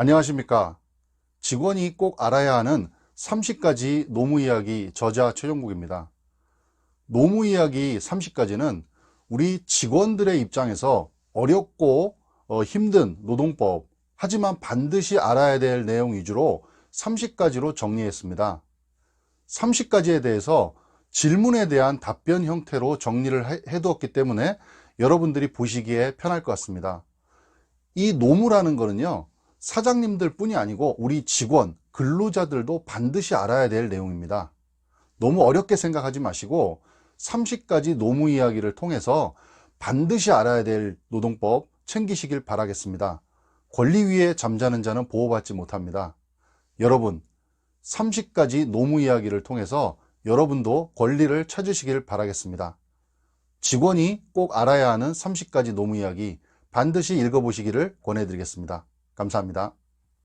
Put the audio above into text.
안녕하십니까. 직원이 꼭 알아야 하는 30가지 노무 이야기 저자 최종국입니다. 노무 이야기 30가지는 우리 직원들의 입장에서 어렵고 어, 힘든 노동법, 하지만 반드시 알아야 될 내용 위주로 30가지로 정리했습니다. 30가지에 대해서 질문에 대한 답변 형태로 정리를 해- 해두었기 때문에 여러분들이 보시기에 편할 것 같습니다. 이 노무라는 거는요, 사장님들 뿐이 아니고 우리 직원, 근로자들도 반드시 알아야 될 내용입니다. 너무 어렵게 생각하지 마시고 30가지 노무 이야기를 통해서 반드시 알아야 될 노동법 챙기시길 바라겠습니다. 권리 위에 잠자는 자는 보호받지 못합니다. 여러분, 30가지 노무 이야기를 통해서 여러분도 권리를 찾으시길 바라겠습니다. 직원이 꼭 알아야 하는 30가지 노무 이야기 반드시 읽어보시기를 권해드리겠습니다. 감사합니다.